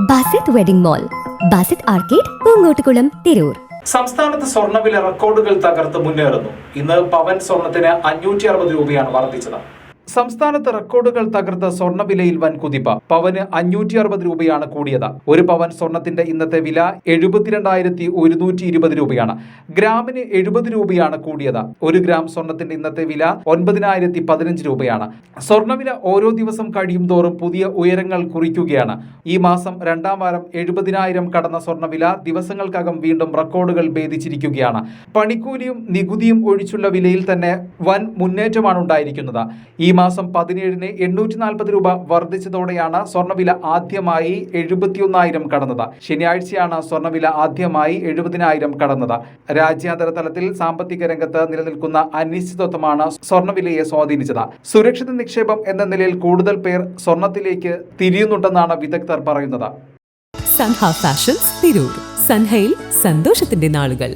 Basith wedding mall Basith arcade Poonkottukulam Tirur. സംസ്ഥാനത്ത് സ്വർണവില റെക്കോർഡുകൾ തകർത്ത് മുന്നേറുന്നു. ഇന്ന് പവൻ സ്വർണത്തിന് അഞ്ഞൂറ്റി അറുപത് രൂപയാണ് വർദ്ധിച്ചത്. സംസ്ഥാനത്ത് റെക്കോർഡുകൾ തകർത്ത സ്വർണവിലയിൽ വൻ കുതിപ്പ് പവന് അഞ്ഞൂറ്റി അറുപത് രൂപയാണ് കൂടിയത്. ഒരു പവൻ സ്വർണത്തിന്റെ ഇന്നത്തെ വില എഴുപത്തിരണ്ടായിരത്തി ഒരുന്നൂറ്റി ഇരുപത് രൂപയാണ്. ഗ്രാമിന് എഴുപത് രൂപയാണ് കൂടിയത്. ഒരു ഗ്രാം സ്വർണത്തിന്റെ ഇന്നത്തെ വില ഒൻപതിനായിരത്തി പതിനഞ്ച് രൂപയാണ്. സ്വർണവില ഓരോ ദിവസം കഴിയും തോറും പുതിയ ഉയരങ്ങൾ കുറിക്കുകയാണ്. ഈ മാസം രണ്ടാം വാരം എഴുപതിനായിരം കടന്ന സ്വർണവില ദിവസങ്ങൾക്കകം വീണ്ടും റെക്കോർഡുകൾ ഭേദിച്ചിരിക്കുകയാണ്. പണിക്കൂലിയും നികുതിയും ഒഴിച്ചുള്ള വിലയിൽ തന്നെ വൻ മുന്നേറ്റമാണ് ഉണ്ടായിരിക്കുന്നത്. ഈ മാസം പതിനേഴിന് എണ്ണൂറ്റി നാൽപ്പത് രൂപ വർദ്ധിച്ചതോടെയാണ് സ്വർണവില ആദ്യമായി എഴുപത്തിയൊന്നായിരം കടന്നത്. ശനിയാഴ്ചയാണ് സ്വർണവില ആദ്യമായി എഴുപതിനായിരം കടന്നത്. രാജ്യാന്തര തലത്തിൽ സാമ്പത്തിക രംഗത്ത് നിലനിൽക്കുന്ന അനിശ്ചിതത്വമാണ് സ്വർണവിലയെ സ്വാധീനിച്ചത്. സുരക്ഷിത നിക്ഷേപം എന്ന നിലയിൽ കൂടുതൽ പേർ സ്വർണത്തിലേക്ക് തിരിയുന്നുണ്ടെന്നാണ് വിദഗ്ധർ പറയുന്നത്. സൻഹ സന്തോഷത്തിന്റെ നാളുകൾ.